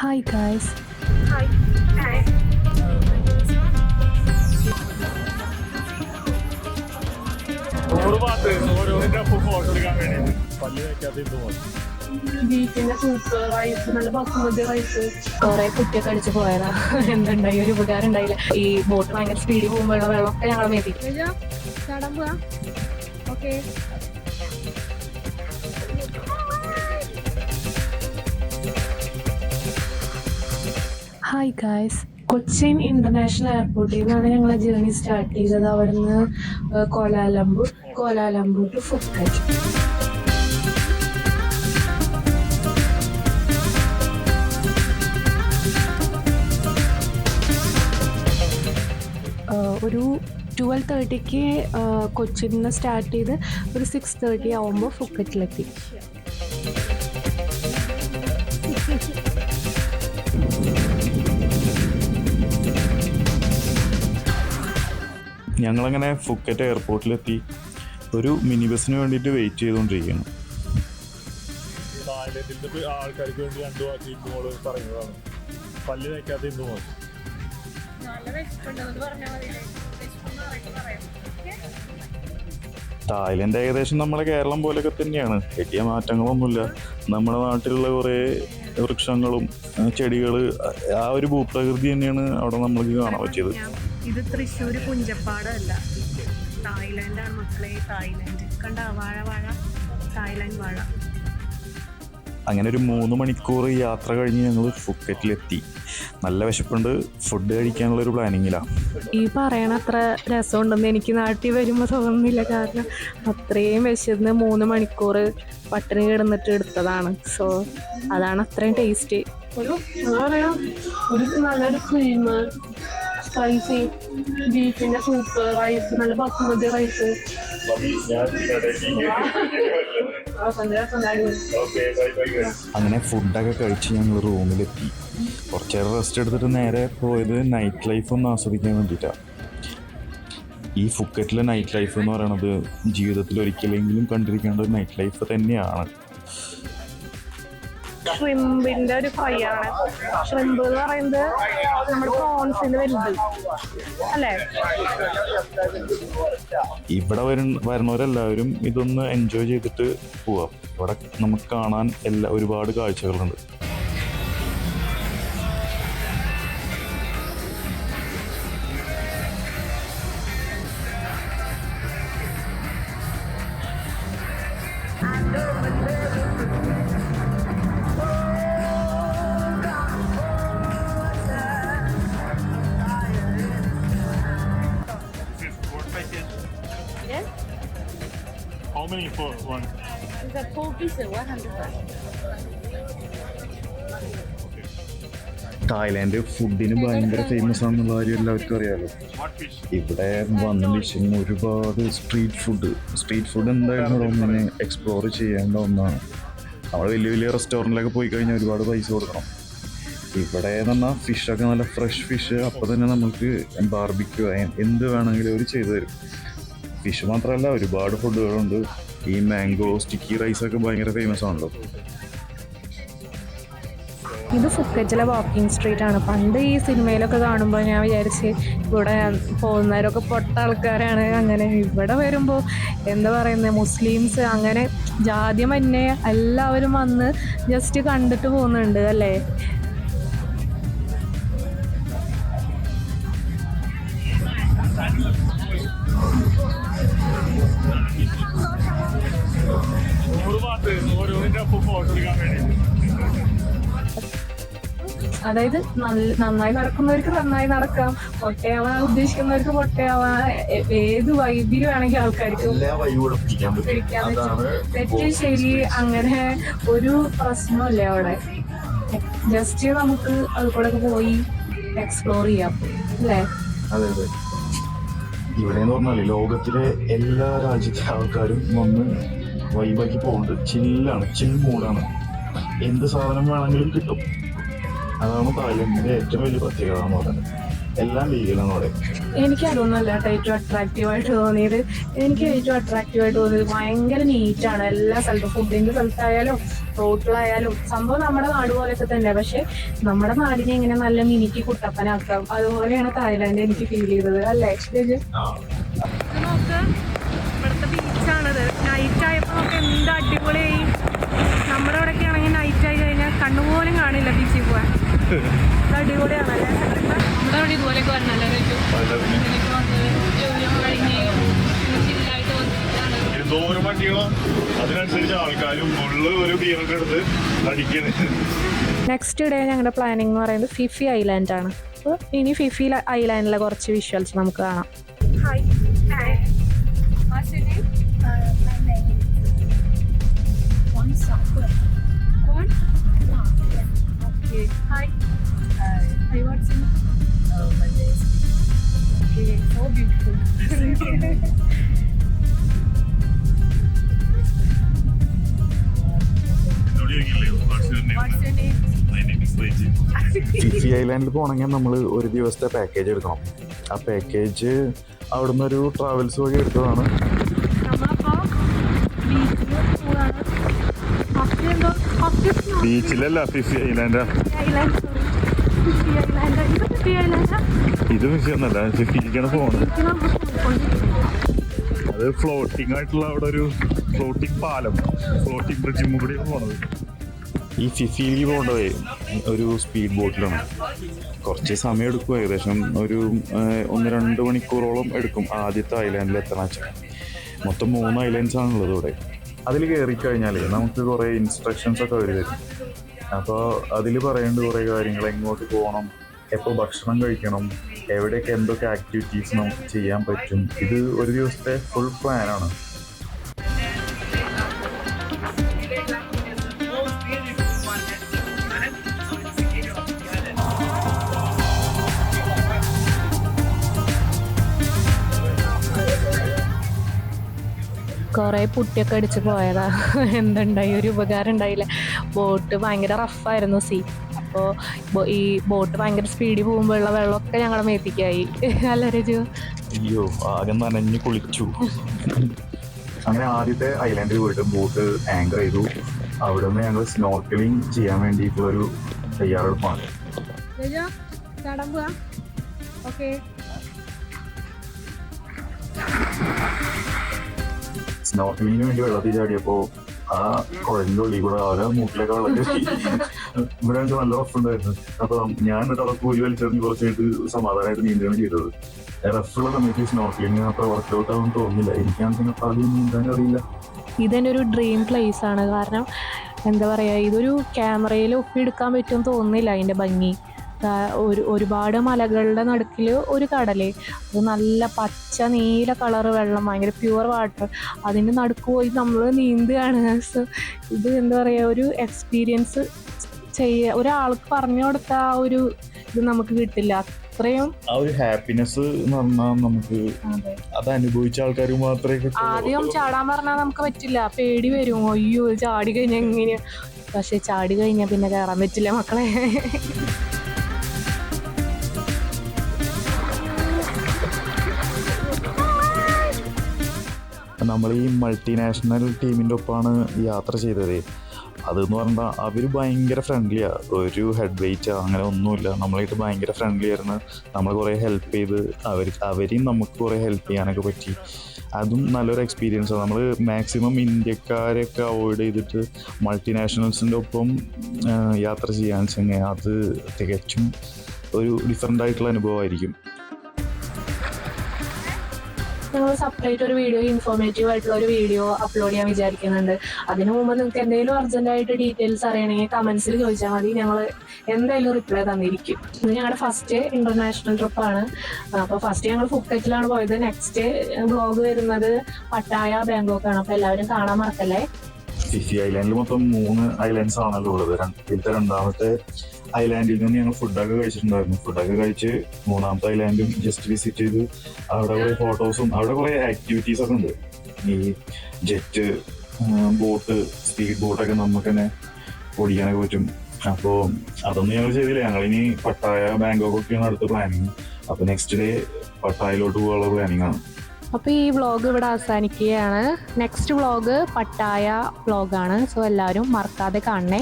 Hi guys. Hi. Hi. ബീഫിന്റെ soup rice നല്ല basmati rice കുറെ കുട്ടിയൊക്കെ അടിച്ചു പോയതാ എന്തുണ്ടായി ഒരു ഉപകാരം ഉണ്ടായില്ല ഈ ബോട്ട് ഭയങ്കര സ്പീഡിൽ പോകുമ്പോഴുള്ള വെള്ളമൊക്കെ ഞങ്ങളെ മേടിക്കും okay hi guys Cochin international എയർപോർട്ടിൽ നിന്നാണ് ഞങ്ങൾ ജേർണി സ്റ്റാർട്ട് ചെയ്തത്. അവിടുന്ന് ഏഹ്, Kuala Lumpur Kuala Lumpur to Phuket ഒരു ട്വൽവ് തേർട്ടിക്ക് കൊച്ചിയിൽ നിന്ന് സ്റ്റാർട്ട് ചെയ്ത് ഒരു സിക്സ് തേർട്ടി ആവുമ്പോൾ ഫുക്കറ്റിലെത്തി ഞങ്ങളങ്ങനെ ഫുക്കറ്റ് എയർപോർട്ടിലെത്തി ഒരു മിനി ബസ്സിന് വേണ്ടിയിട്ട് വെയിറ്റ് ചെയ്തുകൊണ്ടിരിക്കുകയാണ് ആൾക്കാർക്ക് വേണ്ടി രണ്ടു വാക്ക് പറയുന്നതാണ്. പല്ല് ഇന്നു തായ്ലൻഡ് ഏകദേശം നമ്മളെ കേരളം പോലെയൊക്കെ തന്നെയാണ്. വലിയ മാറ്റങ്ങളൊന്നുമില്ല. നമ്മുടെ നാട്ടിലുള്ള കുറേ വൃക്ഷങ്ങളും ചെടികൾ ആ ഒരു ഭൂപ്രകൃതി തന്നെയാണ് അവിടെ നമ്മൾക്ക് കാണാൻ പറ്റിയത്. ഇത് തൃശ്ശൂർ പുഞ്ചപ്പാടല്ല. തായ്ലാൻഡാണ് മക്കളെ തായ്ലാൻഡ് കണ്ട വാഴ വാഴ തായ്ലാൻഡ് വാഴ. അങ്ങനെ ഒരു മൂന്ന് മണിക്കൂർ യാത്ര കഴിഞ്ഞ് ഞങ്ങൾ ഫുക്കറ്റിലെത്തി. നല്ല വിശപ്പുണ്ട്. ഫുഡ് കഴിക്കാനുള്ള ഒരു പ്ലാനിങ്ങിലാണ് ഈ പറയണ അത്ര രസമുണ്ടെന്ന് എനിക്ക് നാട്ടിൽ വരുമ്പോൾ തോന്നുന്നില്ല. കാരണം അത്രയും വിശന്ന് മൂന്ന് മണിക്കൂർ പട്ടിണി കിടന്നിട്ട് എടുത്തതാണ്. സോ അതാണ് അത്രയും ടേസ്റ്റ് ഒരു നല്ലൊരു ക്രീം സ്പൈസി ബീഫിന്റെ സൂപ്പ് റൈസ് നല്ല ബസുമതി റൈസ് അങ്ങനെ ഫുഡൊക്കെ കഴിച്ച് ഞങ്ങൾ റൂമിലെത്തി. കുറച്ച് നേരം റെസ്റ്റ് എടുത്തിട്ട് നേരെ പോയത് നൈറ്റ് ലൈഫ് ഒന്ന് ആസ്വദിക്കാൻ വേണ്ടിയിട്ടാണ് ഈ ഫുക്കറ്റിലെ നൈറ്റ് ലൈഫ് എന്ന് പറയുന്നത് ജീവിതത്തിൽ ഒരിക്കലെങ്കിലും കണ്ടിരിക്കേണ്ട ഒരു നൈറ്റ് ലൈഫ് തന്നെയാണ്. ഷ്രിമ്പിന്റെ ഒരു ഫ്രൈ ആണ് ഷ്രിമ്പ് എന്ന് പറയുന്നത് നമ്മുടെ പ്രോൺസിന്റെ വലുത് അല്ലേ? ഇവിടെ വരു വരുന്നവരെല്ലാവരും ഇതൊന്ന് എൻജോയ് ചെയ്തിട്ട് പോവാം. ഇവിടെ നമുക്ക് കാണാൻ എല്ലാ ഒരുപാട് കാഴ്ചകളുണ്ട്. Yes, How many for one? it's a four piece, 100 Thailand ഫുഡിന് ഭയങ്കര ഫേമസ് ആണെന്നുള്ള കാര്യം എല്ലാവർക്കും അറിയാലോ. ഇവിടെ വന്ന വിഷയം ഒരുപാട് സ്ട്രീറ്റ് ഫുഡ് സ്ട്രീറ്റ് ഫുഡ് എന്തായാലും ഒന്നിനെ എക്സ്പ്ലോർ ചെയ്യേണ്ട ഒന്നാണ് നമ്മൾ വലിയ വലിയ റെസ്റ്റോറന്റിലൊക്കെ പോയി കഴിഞ്ഞാൽ ഒരുപാട് പൈസ കൊടുക്കണം. ഇവിടെ എന്ന് പറഞ്ഞാൽ ഫിഷൊക്കെ നല്ല ഫ്രഷ് ഫിഷ് അപ്പോൾ തന്നെ നമുക്ക് ബാർബിക്യൂ എന്ത് വേണമെങ്കിലും അവർ ചെയ്തു തരും. ഫിഷ് മാത്രമല്ല ഒരുപാട് ഫുഡുകളുണ്ട്. ഈ മാംഗോ സ്റ്റിക്കി റൈസ് ഒക്കെ ഭയങ്കര ഫേമസ് ആണല്ലോ. ഇത് ഫുക്കറ്റിലെ വാക്കിംഗ് സ്ട്രീറ്റ് ആണ്. പണ്ട് ഈ സിനിമയിലൊക്കെ കാണുമ്പോൾ ഞാൻ വിചാരിച്ച് ഇവിടെ പോകുന്നവരൊക്കെ പൊട്ട ആൾക്കാരാണ്. അങ്ങനെ ഇവിടെ വരുമ്പോൾ എന്താ പറയുന്നത് മുസ്ലിംസ് അങ്ങനെ ജാതി മന്നെ എല്ലാവരും വന്ന് ജസ്റ്റ് കണ്ടിട്ട് പോകുന്നുണ്ട് അല്ലേ? നൂറ് അതായത് നന്നായി നടക്കുന്നവർക്ക് നന്നായി നടക്കാം. പൊട്ടയാവാൻ ഉദ്ദേശിക്കുന്നവർക്ക് പൊട്ടയാവാൻ എ- ഏത് വൈബിൽ വേണമെങ്കിൽ ആൾക്കാർക്ക് പിടിക്കാൻ പറ്റും. തെറ്റ് ശരി അങ്ങനെ ഒരു പ്രശ്നമില്ല അവിടെ. ജസ്റ്റ് നമുക്ക് അതുകൂടെ പോയി എക്സ്പ്ലോർ ചെയ്യാം. അല്ലേ? അതെ അതെ. ഇവിടെ എന്ന് പറഞ്ഞാൽ ലോകത്തിലെ എല്ലാ രാജ്യത്തെ ആൾക്കാരും വന്ന് വൈബാക്കി പോകുന്നുണ്ട്. ചില്ലാണ് ചിൽ മൂടാണ് എന്ത് സാധനം വേണമെങ്കിലും കിട്ടും. അതാണ് തായ്ലൻഡിന്റെ ഏറ്റവും വലിയ പ്രത്യേകത എന്ന് പറയുന്നത്. എല്ലാം ലീഗലാണ് അവിടെ. എനിക്ക് അതൊന്നുമല്ല ഏറ്റവും അട്രാക്റ്റീവ് ആയിട്ട് തോന്നിയത്. എനിക്ക് ഏറ്റവും അട്രാക്റ്റീവ് ആയിട്ട് തോന്നിയത് ഭയങ്കര നീറ്റാണ് എല്ലാ സ്ഥലത്തും ഫുഡിന്റെ സ്ഥലത്തായാലും റോട്ടിലായാലും സംഭവം നമ്മുടെ നാട് പോലെയൊക്കെ തന്നെ. പക്ഷെ നമ്മുടെ നാടിനെ ഇങ്ങനെ നല്ല മിനിക്ക് കുട്ടപ്പനാക്കാം. അതുപോലെയാണ് തായ്ലാന്റ് എനിക്ക് ഫീൽ ചെയ്തത്. അല്ലേ? ഇവിടുത്തെ ബീച്ചാണിത് നൈറ്റ് ആയപ്പോൾ നമുക്ക് എന്ത് അടിപൊളിയായി നമ്മുടെ ഇവിടെയൊക്കെ ആണെങ്കിൽ നൈറ്റ് ആയി കഴിഞ്ഞാൽ കണ്ണുപോലും കാണില്ല ബീച്ചിൽ പോകാൻ അടിപൊളിയാണല്ലേ? നമ്മുടെ ഇവിടെ ഇതുപോലെയൊക്കെ വരണല്ലേ വണ്ടികളോ അതിനനുസരിച്ച് ആൾക്കാരും ഉള്ള ഒരു ബിയറൊക്കെ എടുത്ത് അടിക്കണ് നെക്സ്റ്റ് ഡേ ഞങ്ങളുടെ പ്ലാനിംഗ് എന്ന് പറയുന്നത് ഫിഫി ഐലാൻഡ് ആണ്. അപ്പോൾ ഇനി ഫിഫി ഐലാൻഡിലെ കുറച്ച് വിഷ്വൽസ് നമുക്ക് കാണാം. Hi Hi. Hi, Phi Phi ഐലാൻഡിൽ പോകണമെങ്കിൽ നമ്മൾ ഒരു ദിവസത്തെ പാക്കേജ് എടുക്കണം. ആ പാക്കേജ് അവിടുന്ന് ഒരു ട്രാവൽസ് വഴി എടുത്തതാണ്. ബീച്ചിലല്ല ഫിഫി ഐലാൻഡാ ഐലാൻഡ് ഫിഫി ഐലാൻഡ് ഇത് ഫിഫി ഫിഫി ഒന്നല്ല ഫിഫിക്കാണ് പോണത് അത് ഫ്ലോട്ടിംഗ് ആയിട്ടുള്ള അവിടെ ഒരു ഫ്ലോട്ടിംഗ് പാലം. ഫ്ലോട്ടിംഗ് ബ്രിഡ്ജും കൂടി പോണത്. ഈ ഫിഫിയിലേക്ക് പോകേണ്ടത് ഒരു സ്പീഡ് ബോട്ടിലാണ് കുറച്ച് സമയം എടുക്കും ഏകദേശം ഒരു ഒന്ന് രണ്ട് മണിക്കൂറോളം എടുക്കും ആദ്യത്തെ ഐലാൻഡിൽ എത്തണം വെച്ചാൽ. മൊത്തം മൂന്ന് ഐലാൻഡ്സ് ആണുള്ളത് ഇവിടെ. അതിൽ കയറി കഴിഞ്ഞാൽ നമുക്ക് കുറേ ഇൻസ്ട്രക്ഷൻസ് ഒക്കെ അവർ തരും. അപ്പോൾ അതിൽ പറയേണ്ട കുറേ കാര്യങ്ങൾ എങ്ങോട്ട് പോകണം എപ്പോൾ ഭക്ഷണം കഴിക്കണം എവിടെയൊക്കെ എന്തൊക്കെ ആക്ടിവിറ്റീസ് നമുക്ക് ചെയ്യാൻ പറ്റും. ഇത് ഒരു ദിവസത്തെ ഫുൾ പ്ലാനാണ് കുറേ പുട്ടിയൊക്കെ അടിച്ച് പോയതാ. എന്തുണ്ടായി? ഒരു ഉപകാരം ഉണ്ടായില്ല. ബോട്ട് ഭയങ്കര റഫായിരുന്നു സി. അപ്പോൾ ഈ ബോട്ട് ഭയങ്കര സ്പീഡിൽ പോകുമ്പോഴുള്ള വെള്ളമൊക്കെ ഞങ്ങളുടെ മേത്തിക്കായി. അല്ല രജു അയ്യോ ആകെ നനഞ്ഞു കുളിച്ചു. അങ്ങനെ ആദ്യത്തെ ഐലൻഡിൽ പോയിട്ട് ബോട്ട് ആങ്കർ ചെയ്തു. അവിടെ നിന്ന് ഞങ്ങൾ സ്നോർക്കലിംഗ് ചെയ്യാൻ വേണ്ടിയിട്ടുള്ളൊരു തയ്യാറെടുപ്പാണ്. രജു ഓക്കെ സ്നോർക്കലിങ്ങിന് വേണ്ടി വെള്ളത്തിൽ ചാടിയപ്പോ ആ കുഴലിന്റെ ഉള്ളിൽ കൂടെ ഓരോ മൂട്ടിലൊക്കെ വെള്ളത്തിൽ ഇവിടെ എനിക്ക് നല്ല റഫ് ഉണ്ടായിരുന്നു അപ്പൊ ഞാൻ എന്നിട്ട് അവിടെ കൂലി വലിച്ചെറിഞ്ഞ് കുറച്ചായിട്ട് സമാധാനമായിട്ട് നീന്തുകയാണ് ചെയ്തത്. റഫുള്ള സമയത്ത് സ്നോർക്കിലിംഗ് അത്ര വർക്കൗട്ട് ആവുമെന്ന് തോന്നുന്നില്ല. എനിക്കാണെങ്കിൽ അപ്പൊ ആദ്യം നീന്താൻ അറിയില്ല. ഇതന്നെ ഒരു ഡ്രീം പ്ലേസ് ആണ്. കാരണം എന്താ പറയുക ഇതൊരു ക്യാമറയിൽ ഒപ്പിയെടുക്കാൻ പറ്റുമെന്ന് തോന്നുന്നില്ല അതിന്റെ ഭംഗി. ഒരു ഒരുപാട് മലകളുടെ നടുക്കിൽ ഒരു കടൽ. അത് നല്ല പച്ച നീല കളറ് വെള്ളം ഭയങ്കര പ്യുവർ വാട്ടർ അതിന്റെ നടുക്ക് പോയി നമ്മൾ നീന്തുകയാണ്. സോ ഇത് എന്താ പറയുക ഒരു എക്സ്പീരിയൻസ് ചെയ്യുക ഒരാൾക്ക് പറഞ്ഞു കൊടുത്ത ആ ഒരു ഇത് നമുക്ക് കിട്ടില്ല. അത്രയും ആ ഒരു ഹാപ്പിനെസ് എന്ന് പറഞ്ഞാൽ നമുക്ക് അത്. അനുഭവിച്ച ആൾക്കാർ മാത്രമേ ആദ്യം ചാടാൻ പറഞ്ഞാൽ നമുക്ക് പറ്റില്ല. പേടി വരും. അയ്യോ ചാടി കഴിഞ്ഞാൽ എങ്ങനെയാ? പക്ഷെ ചാടി കഴിഞ്ഞാൽ പിന്നെ കയറാൻ പറ്റില്ല മക്കളെ. നമ്മൾ ഈ മൾട്ടിനാഷണൽ ടീമിന്റെ ഒപ്പമാണ് യാത്ര ചെയ്തത്. അതെന്ന് പറഞ്ഞാൽ അവർ ഭയങ്കര ഫ്രണ്ട്ലിയാണ് ഒരു ഹെഡ് വെയിറ്റ് അങ്ങനെ ഒന്നുമില്ല. നമ്മളായിട്ട് ഭയങ്കര ഫ്രണ്ട്ലി ആയിരുന്നു. നമ്മൾ കുറേ ഹെൽപ്പ് ചെയ്ത് അവർ അവരെയും നമുക്ക് കുറേ ഹെൽപ്പ് ചെയ്യാനൊക്കെ പറ്റി. അതും നല്ലൊരു എക്സ്പീരിയൻസാണ് നമ്മൾ മാക്സിമം ഇന്ത്യക്കാരെയൊക്കെ അവോയ്ഡ് ചെയ്തിട്ട് മൾട്ടിനാഷണൽസിന്റെ ഒപ്പം യാത്ര ചെയ്യാൻ വെച്ചാൽ അത് തികച്ചും ഒരു ഡിഫറെന്റ് ആയിട്ടുള്ള അനുഭവമായിരിക്കും. ഞങ്ങൾ സെപ്പറേറ്റ് ഒരു വീഡിയോ ഇൻഫോർമേറ്റീവ് ആയിട്ടുള്ള ഒരു വീഡിയോ അപ്ലോഡ് ചെയ്യാൻ വിചാരിക്കുന്നുണ്ട്. അതിനു മുമ്പ് നിങ്ങൾക്ക് എന്തെങ്കിലും അർജന്റായിട്ട് ഡീറ്റെയിൽസ് അറിയണമെങ്കിൽ കമന്റ്സിൽ ചോദിച്ചാൽ മതി. ഞങ്ങൾ എന്തായാലും റിപ്ലൈ തന്നിരിക്കും. ഇത് ഞങ്ങളുടെ ഫസ്റ്റ് ഇന്റർനാഷണൽ ട്രിപ്പാണ് അപ്പോൾ ഫസ്റ്റ് ഞങ്ങൾ ഫുക്കറ്റിലാണ് പോയത്. നെക്സ്റ്റ് ബ്ലോഗ് വരുന്നത് പട്ടായ ബാങ്കോക്കാണ് അപ്പോൾ എല്ലാവരും കാണാൻ മറക്കല്ലേ? ഫിഫി ഐലാൻഡിൽ മൊത്തം മൂന്ന് ഐലാൻഡ്സ് ആണല്ലോ ഉള്ളത്. ഇതിലത്തെ രണ്ടാമത്തെ ഐലാൻഡിൽ നിന്ന് ഞങ്ങൾ ഫുഡൊക്കെ കഴിച്ചിട്ടുണ്ടായിരുന്നു. ഫുഡൊക്കെ കഴിച്ച് മൂന്നാമത്തെ ഐലാൻഡും ജസ്റ്റ് വിസിറ്റ് ചെയ്ത് അവിടെ കുറെ ഫോട്ടോസും അവിടെ കുറെ ആക്ടിവിറ്റീസ് ഒക്കെ ഉണ്ട്. ഈ ജെറ്റ് ബോട്ട് സ്പീഡ് ബോട്ടൊക്കെ നമുക്ക് തന്നെ ഓടിക്കാനൊക്കെ പറ്റും. അപ്പോൾ അതൊന്നും ഞങ്ങൾ ചെയ്തില്ല. ഞങ്ങളിനി പട്ടായ ബാങ്കോക്ക് ഒക്കെയാണ് അടുത്ത പ്ലാനിങ് അപ്പോൾ നെക്സ്റ്റ് ഡേ പട്ടായയിലോട്ട് പോകാനുള്ള പ്ലാനിങ് ആണ്. അപ്പോൾ ഈ വ്ളോഗ് ഇവിടെ അവസാനിക്കുകയാണ്. നെക്സ്റ്റ് വ്ളോഗ് പട്ടായ വ്ളോഗാണ് സോ എല്ലാവരും മറക്കാതെ കാണണേ.